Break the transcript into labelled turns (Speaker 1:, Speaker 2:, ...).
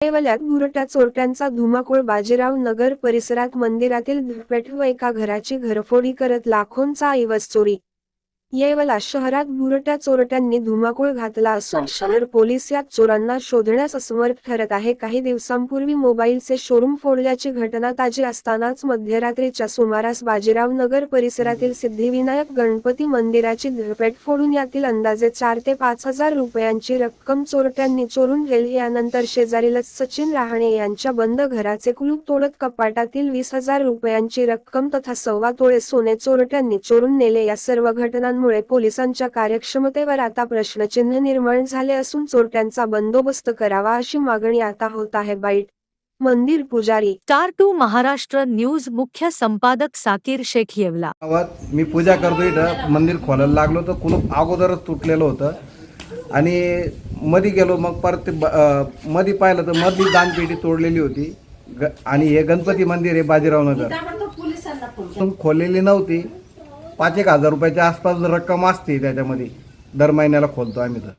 Speaker 1: येवल्यात बुरट्या चोरट्यांचा धुमाकूळ बाजीराव नगर परिसरात मंदिरातील धुपेट व एका घराची घरफोडी करत लाखोंचा ऐवज चोरी. येवला शहरात भुरट्या चोरट्यांनी धुमाकूळ घातला असून शहर पोलीस या चोरांना शोधण्यास असमर्थ ठरत आहे. काही दिवसांपूर्वी मोबाईलचे शोरूम फोडल्याची घटना ताजी असतानाच मध्यरात्रीच्या सुमारास बाजीराव नगर परिसरातील सिद्धिविनायक गणपती मंदिराची धडपेट फोडून यातील अंदाजे चार ते पाच हजार रुपयांची रक्कम चोरट्यांनी चोरून गेली. यानंतर शेजारीलच सचिन रहाणे यांच्या बंद घराचे कुलूप तोडत कपाटातील वीस हजार रुपयांची रक्कम तथा सव्वा तोळे सोने चोरट्यांनी चोरून नेले. या सर्व घटनांमुळे पोलिसांच्या कार्यक्षमतेवर आता प्रश्नचिन्ह निर्माण झाले असून चोरट्यांचा बंदोबस्त करावा अशी मागणी आता होत आहे. बाईट मंदिर पुजारी.
Speaker 2: स्टार टू महाराष्ट्र न्यूज मुख्य संपादक साकीर शेख येवला.
Speaker 3: गावात मी पूजा करतो इथं. मंदिर खोलायला लागलो तर कुलूप अगोदरच तुटलेलं होतं. आणि मधी गेलो मग परत ते ब- अं, मधी पाहिलं तर मधली दानपेटी तोडलेली होती. ग- आणि हे गणपती मंदिर आहे बाजीराव नगर. खोललेली नव्हती. पाच एक हजार रुपयाच्या आसपास रक्कम असते त्याच्यामध्ये. दर महिन्याला खोलतो आम्ही तर.